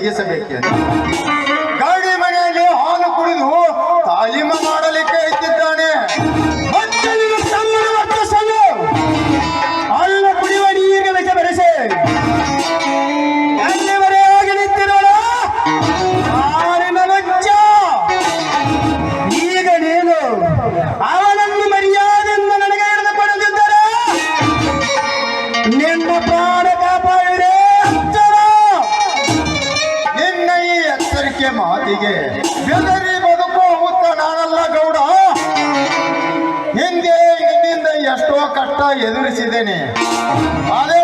ತೆಗೆಸಬೇಕೆ ಗಾಡಿ ಮನೆಯಲ್ಲಿ ಹಾಲು ಕುಡಿದು ತಾಲೀಮ ಮಾಡಲಿಕ್ಕೆ ಇದ್ದಿದ್ದಾನೆ ಈಗ ನೀನು. ಮಾತಿಗೆ. ಬೆದರಿ ಬದುಕು ಹುತ್ತ ನಾನಲ್ಲ ಗೌಡ. ಹಿಂದೆ ನಿನ್ನಿಂದ ಎಷ್ಟೋ ಕಷ್ಟ ಎದುರಿಸಿದ್ದೇನೆ. ಅದೇ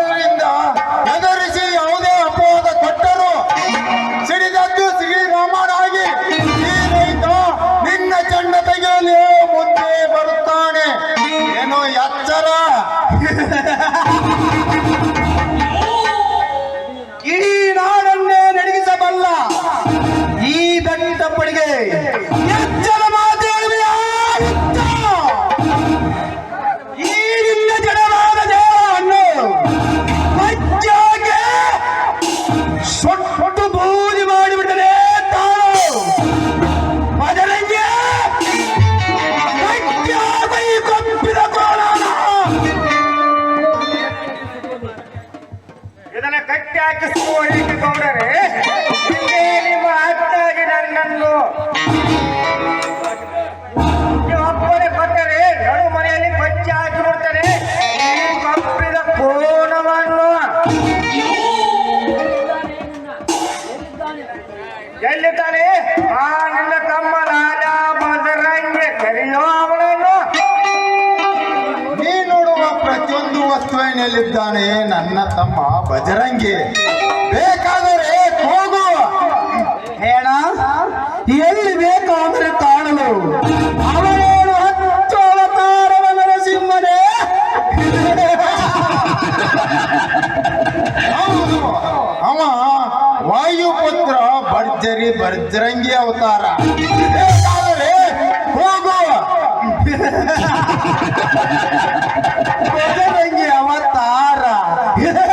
ಒಂದು ವಸ್ತುವಿನಲ್ಲಿದ್ದಾನೆ ನನ್ನ ತಮ್ಮ ಬಜರಂಗಿ ಬೇಕಾದರೆ ಹೋಗು. ಹೇಳ, ಎಲ್ಲಿ ಬೇಕು ಅಂದ್ರೆ ಕಾಣಲು. ಅವನೇನು ಹತ್ತು ಅವತಾರವ ನರಸಿಂಹನೇ ಅವ ವಾಯುಪುತ್ರ ಭರ್ಜರಿ ಭರ್ಜರಂಗಿ ಅವತಾರ. Yeah.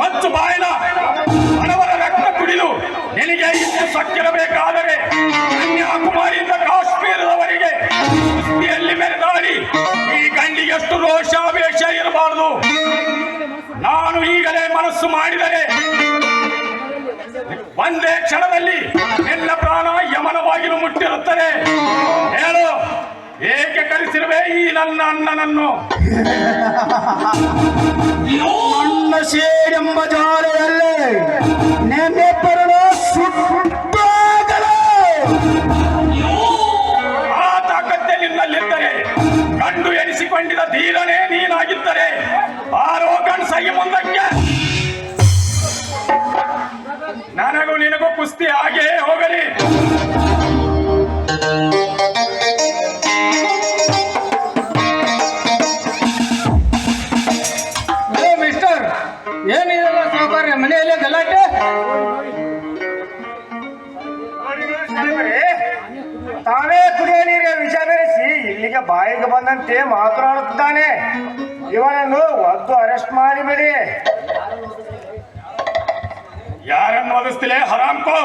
ಹಚ್ಚು ಬಾಯಿನ ಹಣವರ ರಕ್ತ ಕುಡಿದು ನಿನಗೆ ಇಷ್ಟು ಸಕ್ಕಿರಬೇಕಾದರೆ ಕನ್ಯಾಕುಮಾರಿಯಿಂದ ಕಾಶ್ಮೀರದವರೆಗೆ ಕುಸ್ತಿಯಲ್ಲಿ ಮೆರೆದಾಡಿ ಈ ಗಂಡಿಗೆ ಎಷ್ಟು ರೋಷಾವೇಶ ಇರಬಾರದು. ನಾನು ಈಗಲೇ ಮನಸ್ಸು ಮಾಡಿದರೆ ಒಂದೇ ಕ್ಷಣದಲ್ಲಿ ಎಲ್ಲ ಪ್ರಾಣ ಯಮನವಾಗಿಲು ಮುಟ್ಟಿರುತ್ತದೆ. ಹೇಳು, ಏಕೆ ಕರೆಸಿರುವೆ ಈ ನನ್ನ ಅಣ್ಣನನ್ನು? ನನ್ನ ಸೇರೆಂಬ ಜ್ವಾಲೆಯಲ್ಲೇ ನೆನ್ನೆಬ್ಬರನ್ನು ಸುಟ್ಟಾಗಲು. ಆ ನಿನ್ನಲ್ಲಿದ್ದರೆ, ಕಂಡು ಎನಿಸಿಕೊಂಡಿದ ಧೀರನೇ ನೀನಾಗಿದ್ದರೆ ಆರೋ ಸೈ ಮುಂದಕ್ಕೆ. ನನಗೂ ನಿನಗೂ ಕುಸ್ತಿ ಹಾಗೇ ಬಾಯಿಗೆ ಮಾತನಾಡುತ್ತಾನೆ. ಮಾತನಾಡುತ್ತಿದ್ದಾನೆ ಇವನನ್ನು ಒದ್ದು ಅರೆಸ್ಟ್ ಮಾಡಿಬಿಡಿ. ಯಾರನ್ನು ಹರಾಮ್ ಹರಾಮ್ಕೋ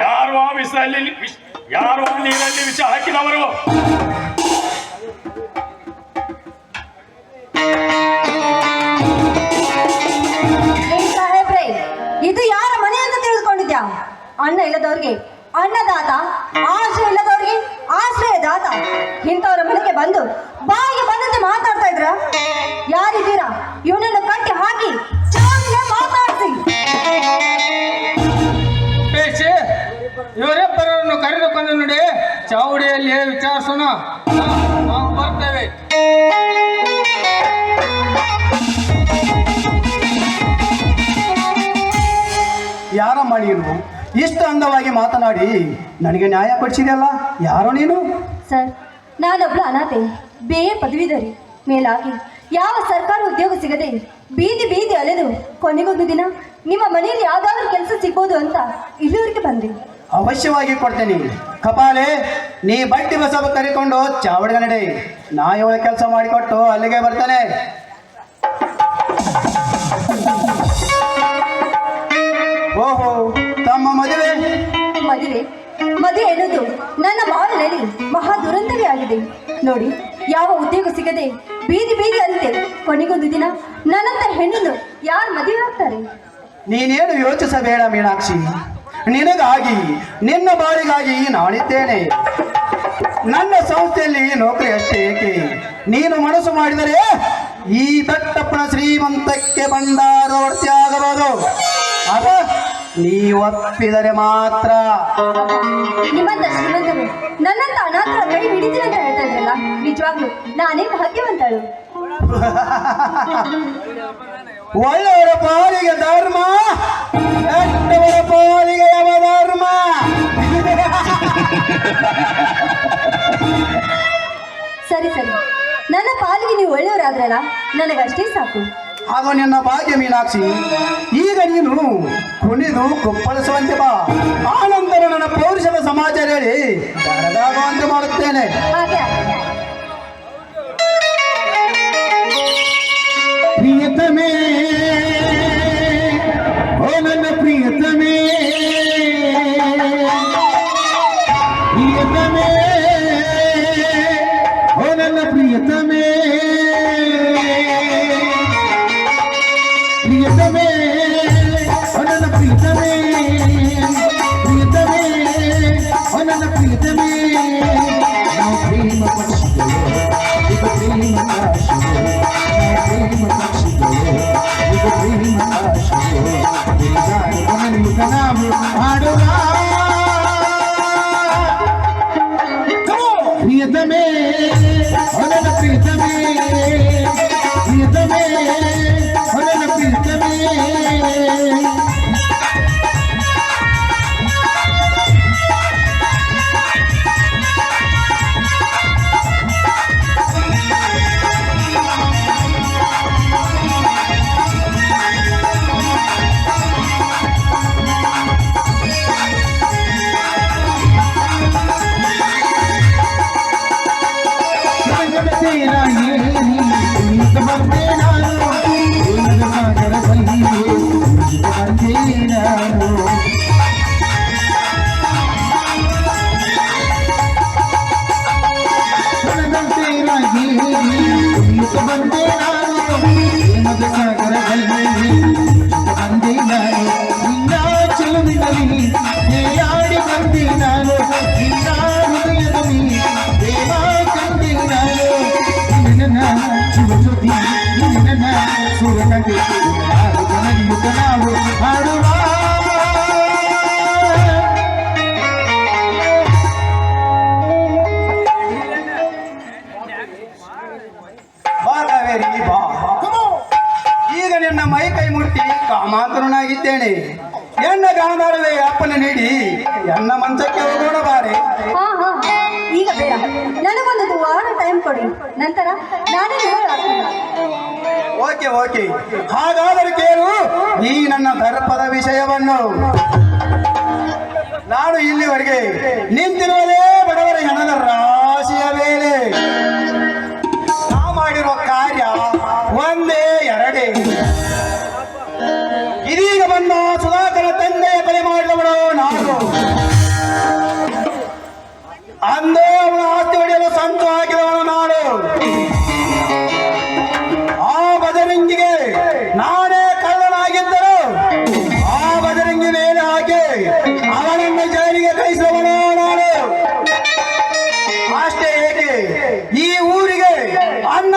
ಯಾರು ಆ ಯಾರು ಆ ನೀರಲ್ಲಿ ವಿಷ ಹಾಕಿದವರು? ಇದು ಯಾರ ಮನೆ ಅಂತ ತಿಳಿದುಕೊಂಡಿದ್ಯಾ? ಅಣ್ಣ ಇಲ್ಲದವ್ರಿಗೆ ಅನ್ನದಾತ ಆಶ್ರಯ ಇಲ್ಲದವ್ರಿಗೆ ಆಶ್ರಯದಾತ ಇಂಥವ್ರ ಮನೆಗೆ ಬಂದು ಬಾಯಿಗೆ ಬಂದಂತೆ ಮಾತಾಡ್ತಾ ಇದ್ರ? ಯಾರಿದ್ದೀರಾ? ಇವನನ್ನು ಕಟ್ಟಿ ಹಾಕಿ ಮಾತಾಡ್ತಿ ಇವರಿಬ್ಬರನ್ನು ಕರೆದುಕೊಂಡು ನೋಡಿ ಚಾವಡಿಯಲ್ಲಿ ವಿಚಾರಿಸೋಣ. ನಾವು ಬರ್ತೇವೆ. ಯಾರ ನೀನು? ಇಷ್ಟು ಅಂದವಾಗಿ ಮಾತನಾಡಿ ನನಗೆ ನ್ಯಾಯ ಪಡಿಸಿದೆಯಲ್ಲ? ಯಾರೋ ನೀನು? ಸರ್ ನಾನೊಬ್ಳು ಅನಾಥೆ. ಬೇ ಪದವೀಧರಿ ಮೇಲಾಗಿ ಯಾವ ಸರ್ಕಾರ ಉದ್ಯೋಗ ಸಿಗದೆ ಬೀದಿ ಬೀದಿ ಅಲೆದು ಕೊನೆಗೊಂದು ದಿನ ನಿಮ್ಮ ಮನೆಯಲ್ಲಿ ಯಾವ್ದಾದ್ರು ಕೆಲಸ ಸಿಗ್ಬೋದು ಅಂತ ಇಲ್ಲಿವರೆಗೆ ಬಂದೆ. ಅವಶ್ಯವಾಗಿ ಕೊಡ್ತೇನೆ. ಕಪಾಲೆ ನೀ ಬಟ್ಟಿ ಬಸವ ಕರಿಕೊಂಡು ಚಾವಡಿಗೆ ನಡೆ. ನಾ ಇವಳ ಕೆಲಸ ಮಾಡಿಕೊಟ್ಟು ಅಲ್ಲಿಗೆ ಬರ್ತಾನೆ. ಓಹೋ ಮದುವೆ? ಮದುವೆ? ಮದುವೆ ಎನ್ನುವುದು ನನ್ನ ಬಾಳಿನಲ್ಲಿ ಮಹಾ ದುರಂತವೇ ಆಗಿದೆ. ನೋಡಿ ಯಾವ ಉದ್ಯೋಗ ಸಿಗದೆ ಬೀದಿ ಬೀದಿ ಅಂತೆ ಕೊನೆಗೊಂದು ದಿನ ನನ್ನಂತ ಹೆಣ್ಣು ಯಾರು ಮದುವೆ ಆಗ್ತಾರೆ? ನೀನೇನು ಯೋಚಿಸಬೇಡ ಮೀನಾಕ್ಷಿ. ನಿನಗಾಗಿ ನಿನ್ನ ಬಾಳಿಗಾಗಿ ನಾನಿದ್ದೇನೆ. ನನ್ನ ಸಂಸ್ಥೆಯಲ್ಲಿ ನೌಕರಿ ಅಷ್ಟೇ ಏಕೆ? ನೀನು ಮನಸ್ಸು ಮಾಡಿದರೆ ಈ ಬೆಟ್ಟಪ್ಪನ ಶ್ರೀಮಂತಕ್ಕೆ ಬಂದಾರೋ ಆಗಬಹುದು ಅದ ನೀ ಒಪ್ಪಿದರೆ ಮಾತ್ರ. ನಿಮ್ಮಂತ ಶ್ರೀಮಂತರು ನನ್ನಂತ ಅನಾಥರ ಕೈ ಹಿಡಿತೀನಿ ಅಂತ ಹೇಳ್ತಾ ಇದ್ರಲ್ಲ? ನಿಜವಾಗ್ಲು ನಾನೇ ಭಾಗ್ಯವಂತಳು. ಒಳ್ಳೆಯವರ ಪಾಲಿಗೆ ಧರ್ಮ ಕೆಟ್ಟವರ ಪಾಲಿಗೆ ಯಾವ ಧರ್ಮ? ಸರಿ ಸರಿ. ನನ್ನ ಪಾಲಿಗೆ ನೀವು ಒಳ್ಳೆಯವರಾದ್ರಲ್ಲ ನನಗಷ್ಟೇ ಸಾಕು. ಹಾಗೂ ನಿನ್ನ ಭಾಗ್ಯ ಮೀನಾಕ್ಷಿ, ಈಗ ನೀನು ಕುಣಿದು ಕುಪ್ಪಳಿಸುವಂತೆ ಬಾ. ಆನಂತರ ನನ್ನ ಪೌರುಷದ ಸಮಾಚಾರ ಹೇಳಿ, ಬರದಾಗುವಂತೆ ಮಾಡುತ್ತೇನೆ. ಪ್ರೇಮ ಪಕ್ಷಿಗಳು ಕೈ ಕಾಮಾತುರನಾಗಿದ್ದೇನೆ. ಎನ್ನ ಗಾಂಧಾರವೇ ಅಪ್ಪನ ನೀಡಿ ಎನ್ನ ಮಂಚಕ್ಕೆ ಹೋಗೋಣ ಬಾರೆ. ಹಾ ಹಾ. ಈಗ ಬೇಡ. ನನಗೊಂದು ವಾರ ಟೈಮ್ ಕೊಡಿ. ನಂತರ ನಾನೇ. Okay okay. ಹಾಗಾದರೆ ಕೇಳು ಈ ನನ್ನ ದರ್ಪದ ವಿಷಯವನ್ನು. ನಾನು ಇಲ್ಲಿವರೆಗೆ ನಿಂತಿರುವುದೇ ಬಡವರ ಹಣದ ರಾಶಿಯ ಮೇಲೆ. ನಾ ಮಾಡಿರುವ ಕಾರ್ಯ ಒಂದೇ ಎರಡೇ. ಬಂದ ಸುಧಾಕರ ತಂದೆಯ ಕೊಲೆ ಮಾಡಿದವನು ನಾನು. ಅಂದೇ ಅವನ ಆಸ್ತಿ ಹೊಡೆಯಲು ಸಂತು ಹಾಕಿದವನು ನಾನು. ಆ ಬದರಿಂಗಿಗೆ ನಾನೇ ಕಳ್ಳನಾಗಿದ್ದರು ಆ ಬದರಿಂಗಿ ಮೇಲೆ ಹಾಕಿ ಅವನನ್ನು ಜೈಲಿಗೆ ಕಳಿಸಿದವನು ನಾನು. ಅಷ್ಟೇ ಏಕೆ? ಈ ಊರಿಗೆ ಅನ್ನ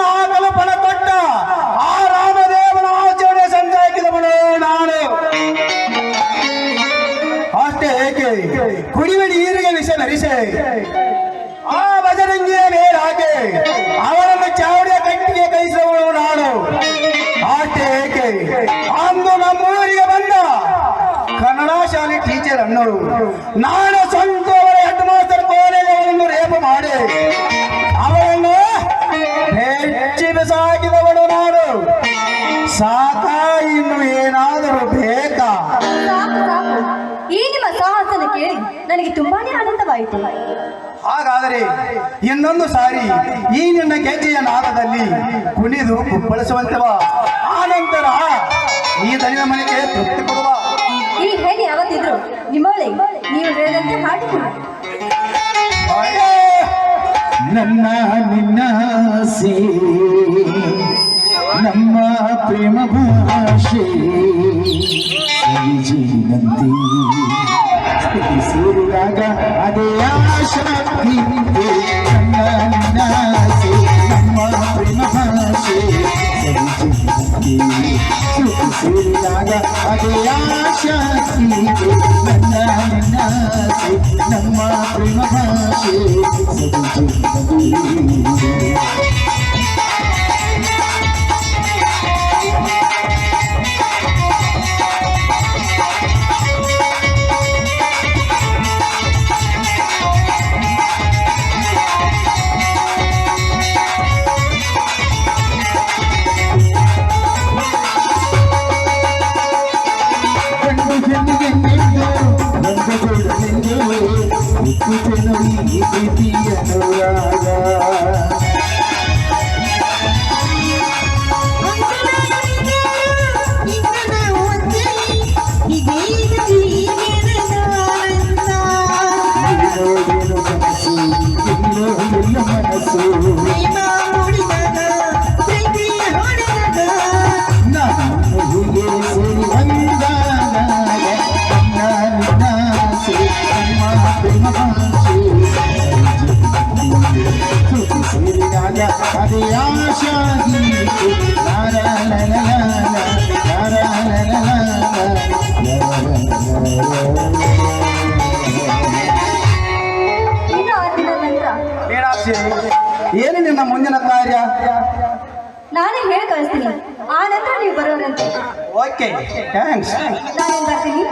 ನಾನು ಸ್ವಂತ ಅವರ ಹೆಡ್ ಮಾಸ್ಟರ್ ಅವರನ್ನು ರೇಪ ಮಾಡಿ. ಅವರನ್ನು ಹೆಚ್ಚಿ ಬಿಸಾಕಿದವನು ನಾನು. ಸಾಕ ಇನ್ನು ಏನಾದರೂ ಬೇಕಾ? ಈ ನಿಮ್ಮ ಸಾಹಸನ ಕೇಳಿ ನನಗೆ ತುಂಬಾನೇ ಆನಂದವಾಯಿತು. ಹಾಗಾದರೆ ಇನ್ನೊಂದು ಸಾರಿ ಈ ನಿನ್ನ ಗೆಜ್ಜೆಯ ನಾದದಲ್ಲಿ ಕುಣಿದು ಬಳಸುವಂತವ ಬಾ. ಆನಂತರ ಈ ದನಿಯ ಮನೆಗೆ ತೃಪ್ತಿ ಕೊಡುವ. ಈ ಹೇಳಿ ಯಾವತ್ತಿದ್ರು ನಿಮ್ಮವಳೆ ನೀವು ಹೇಳಿದಂತೆ ಅಯ್ಯೋ! ನನ್ನ ನಿನ್ನ ನಮ್ಮ ಪ್ರೇಮ ಭಾಷೆ ಜೀವಂತಿ ಸೇರಿದಾಗ ಅದೇ ಆಶಕ್ತಿ ನನ್ನ ನಿನ್ನ ಆಸೆ ನಮ್ಮ ಪ್ರೇಮ ಭಾಷೆ ಜೀವಂತಿ ಸೇರಿದಾಗ ಅದೇ ಆಶಕ್ತಿ ನನ್ನ ನಿನ್ನ ಆಸೆ ನಮ್ಮ ಪ್ರೇಮ ಭಾಷೆ ಜೀವಂತಿ ಮೀನಾಕ್ಷಿ ಏನು ನಿನ್ನ ಮುಂದಿನ ಕಾರ್ಯ? ನಾನೇ ಹೇಳಿ ಕಳಿಸ್ತೀನಿ. ಆ ನಂತರ ನೀವು ಬರೋರಂತೆ. ಓಕೆ ಥ್ಯಾಂಕ್ಸ್ ನಾನು ಬರ್ತೀನಿ.